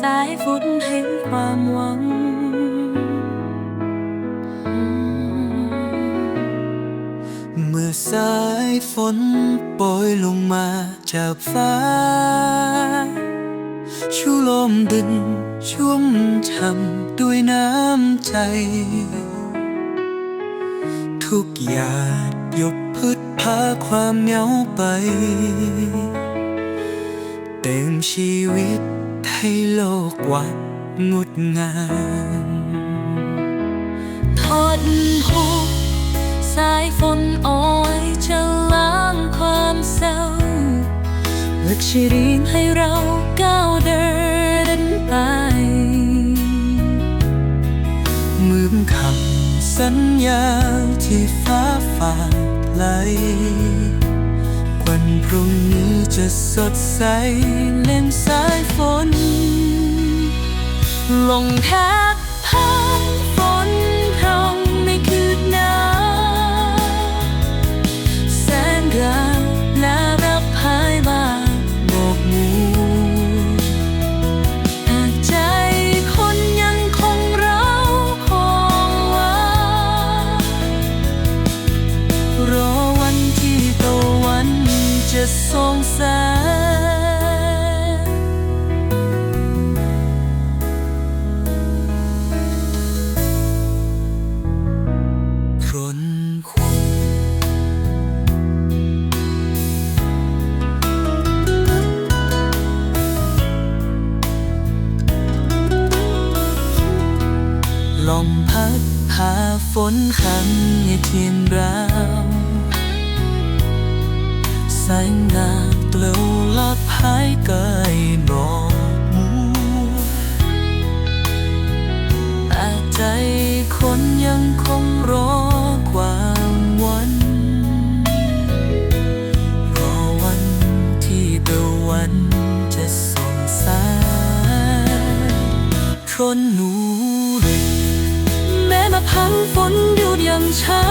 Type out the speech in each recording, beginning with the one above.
สายฝนแห่งความหวัง เมื่อสายฝนโปรยลงมาจากฟ้า ชูลมดินชุ่มช่ำด้วยน้ำใจ ทุกหยาดหยดพืชพาความเหงาไป เต็มชีวิต ให้โลกว่างดงามทนหูสายฝนอ้อยจะล้างความเศร้าเลือกชีรินให้เราก้าวเดินไปมือนคำสัญญาที่ฟ้าฝากไหล พรุ่งนี้จะสดใสเล่นสายฝน ลงแทบพัน ส่อนคู่ลมพัดพาฝนขังให้เทียนราวแสงดาว เกลวลับหายเกยหนอกมูแต่ใจคนยังคงรอความวัน รอวันที่ตะวันจะส่องแสงคนหนูเรแม้มาพังฝนหยุดย่างช้า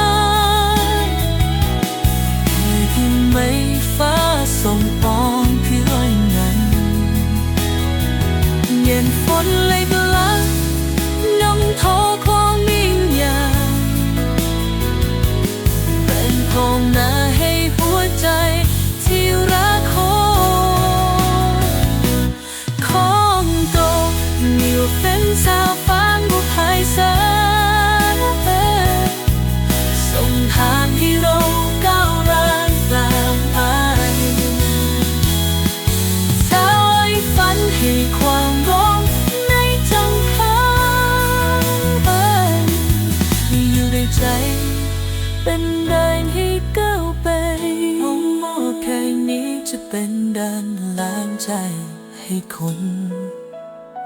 ให้คน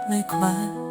ไม่คว้า